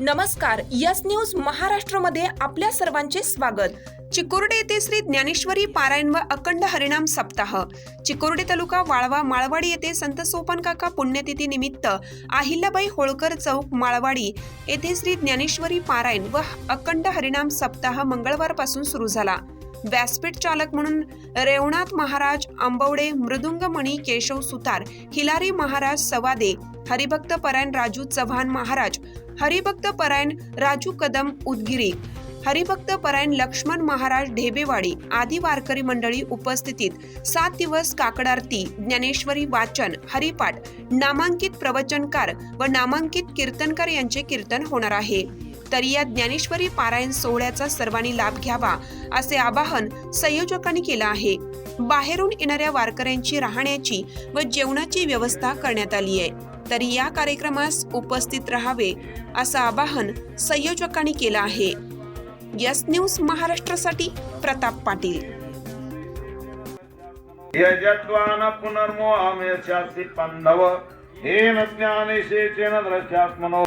नमस्कार yes news महाराष्ट्रमध्ये आपल्या सर्वांचे स्वागत. चिकोर्डे येथे श्री ज्ञानेश्वरी पारायण व अखंड हरिणाम सप्ताह. चिकोर्डे तालुका वाळवा माळवाडी येथे संत सोपन काका पुण्यतिथी निमित्त अहिल्याबाई होळकर चौक माळवाडी येथे श्री ज्ञानेश्वरी पारायण व अखंड हरिणाम सप्ताह मंगळवारपासून सुरू झाला. व्यासपीठ चालक म्हणून रेवनाथ महाराज आंबवडे मृदुंगमणी केशव सुतार हिलारी महाराज सवादे हरिभक्त परायण राजू चव्हाण महाराज हरिभक्त परायण राजू कदम उदगिरी हरिभक्त परायण लक्ष्मण महाराज ढेबेवाडी आदी वारकरी मंडळी उपस्थितीत सात दिवस काकडारती ज्ञानेश्वरी वाचन हरिपाठ नामांकित प्रवचनकार व नामांकित कीर्तनकार यांचे कीर्तन होणार आहे. तरी या ज्ञानेश्वरी पारायण सोहळ्याचा सर्वांनी लाभ घ्यावा असे आवाहन संयोजकांनी केलं आहे. बाहेरून येणाऱ्या वारकऱ्यांची राहण्याची व जेवणाची व्यवस्था करण्यात आली आहे. तरी या कार्यक्रमास उपस्थित राहावे असं आवाहन संयोजकांनी केलं आहे. यस न्यूज महाराष्ट्रासाठी प्रताप पाटील. यजत्वान पुनर्मोहमेशास्ति पन्धव हेन ज्ञानेशेचेन द्रश्यात्मनो